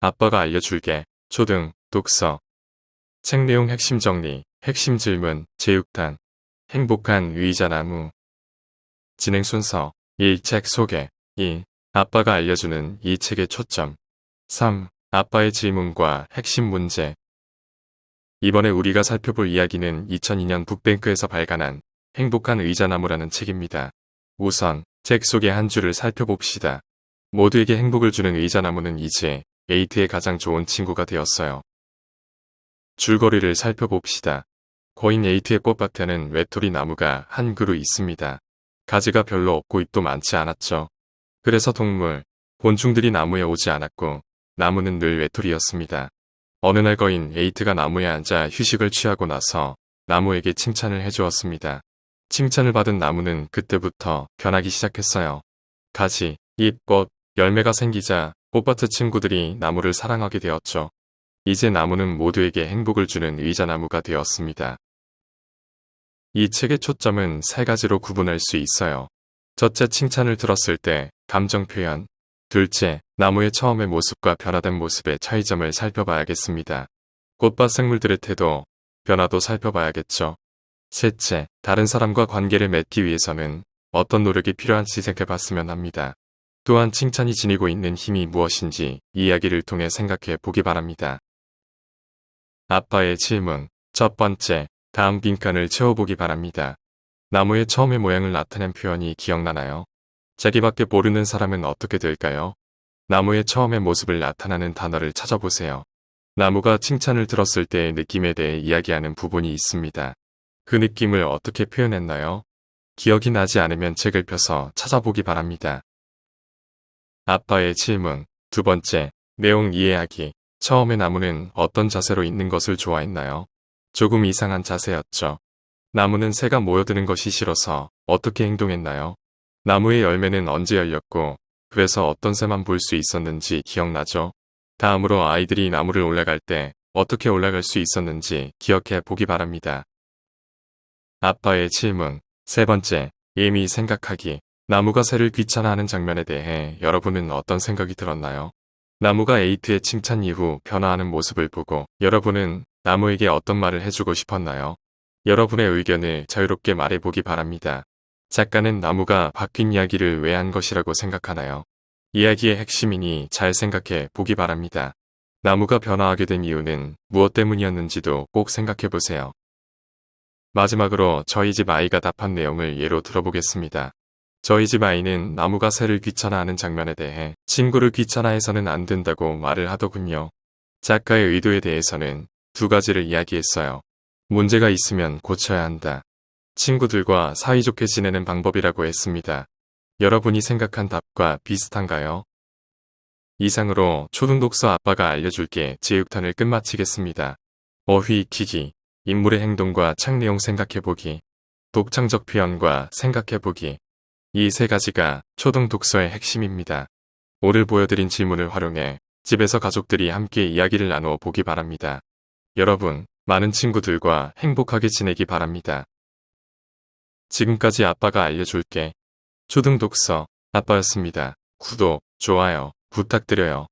아빠가 알려줄게. 초등, 독서. 책 내용 핵심 정리, 핵심 질문, 제육탄. 행복한 의자 나무. 진행 순서 1. 책 소개 2. 아빠가 알려주는 이 책의 초점 3. 아빠의 질문과 핵심 문제 이번에 우리가 살펴볼 이야기는 2002년 북뱅크에서 발간한 행복한 의자나무라는 책입니다. 우선 책 속의 한 줄을 살펴봅시다. 모두에게 행복을 주는 의자나무는 이제 에이트의 가장 좋은 친구가 되었어요. 줄거리를 살펴봅시다. 거인 에이트의 꽃밭에는 외톨이 나무가 한 그루 있습니다. 가지가 별로 없고 잎도 많지 않았죠. 그래서 동물, 곤충들이 나무에 오지 않았고 나무는 늘 외톨이였습니다. 어느 날 거인 에이트가 나무에 앉아 휴식을 취하고 나서 나무에게 칭찬을 해주었습니다. 칭찬을 받은 나무는 그때부터 변하기 시작했어요. 가지, 잎, 꽃, 열매가 생기자 꽃밭의 친구들이 나무를 사랑하게 되었죠. 이제 나무는 모두에게 행복을 주는 의자나무가 되었습니다. 이 책의 초점은 세 가지로 구분할 수 있어요. 첫째, 칭찬을 들었을 때 감정 표현. 둘째, 나무의 처음의 모습과 변화된 모습의 차이점을 살펴봐야겠습니다. 꽃밭 생물들의 태도, 변화도 살펴봐야겠죠. 셋째, 다른 사람과 관계를 맺기 위해서는 어떤 노력이 필요한지 생각해봤으면 합니다. 또한 칭찬이 지니고 있는 힘이 무엇인지 이야기를 통해 생각해 보기 바랍니다. 아빠의 질문. 첫 번째, 다음 빈칸을 채워보기 바랍니다. 나무의 처음의 모양을 나타낸 표현이 기억나나요? 자기밖에 모르는 사람은 어떻게 될까요? 나무의 처음의 모습을 나타나는 단어를 찾아보세요. 나무가 칭찬을 들었을 때의 느낌에 대해 이야기하는 부분이 있습니다. 그 느낌을 어떻게 표현했나요? 기억이 나지 않으면 책을 펴서 찾아보기 바랍니다. 아빠의 질문. 두 번째, 내용 이해하기. 처음에 나무는 어떤 자세로 있는 것을 좋아했나요? 조금 이상한 자세였죠. 나무는 새가 모여드는 것이 싫어서 어떻게 행동했나요? 나무의 열매는 언제 열렸고 그래서 어떤 새만 볼 수 있었는지 기억나죠? 다음으로 아이들이 나무를 올라갈 때 어떻게 올라갈 수 있었는지 기억해 보기 바랍니다. 아빠의 질문. 세 번째, 예미 생각하기. 나무가 새를 귀찮아하는 장면에 대해 여러분은 어떤 생각이 들었나요? 나무가 에이트의 칭찬 이후 변화하는 모습을 보고 여러분은 나무에게 어떤 말을 해주고 싶었나요? 여러분의 의견을 자유롭게 말해보기 바랍니다. 작가는 나무가 바뀐 이야기를 왜 한 것이라고 생각하나요? 이야기의 핵심이니 잘 생각해 보기 바랍니다. 나무가 변화하게 된 이유는 무엇 때문이었는지도 꼭 생각해 보세요. 마지막으로 저희 집 아이가 답한 내용을 예로 들어보겠습니다. 저희 집 아이는 나무가 새를 귀찮아하는 장면에 대해 친구를 귀찮아해서는 안 된다고 말을 하더군요. 작가의 의도에 대해서는 두 가지를 이야기했어요. 문제가 있으면 고쳐야 한다. 친구들과 사이좋게 지내는 방법이라고 했습니다. 여러분이 생각한 답과 비슷한가요? 이상으로 초등독서 아빠가 알려줄게 제육탄을 끝마치겠습니다. 어휘 익히기, 인물의 행동과 책 내용 생각해보기, 독창적 표현과 생각해보기, 이 세 가지가 초등 독서의 핵심입니다. 오늘 보여드린 질문을 활용해 집에서 가족들이 함께 이야기를 나누어 보기 바랍니다. 여러분, 많은 친구들과 행복하게 지내기 바랍니다. 지금까지 아빠가 알려줄게. 초등 독서 아빠였습니다. 구독, 좋아요 부탁드려요.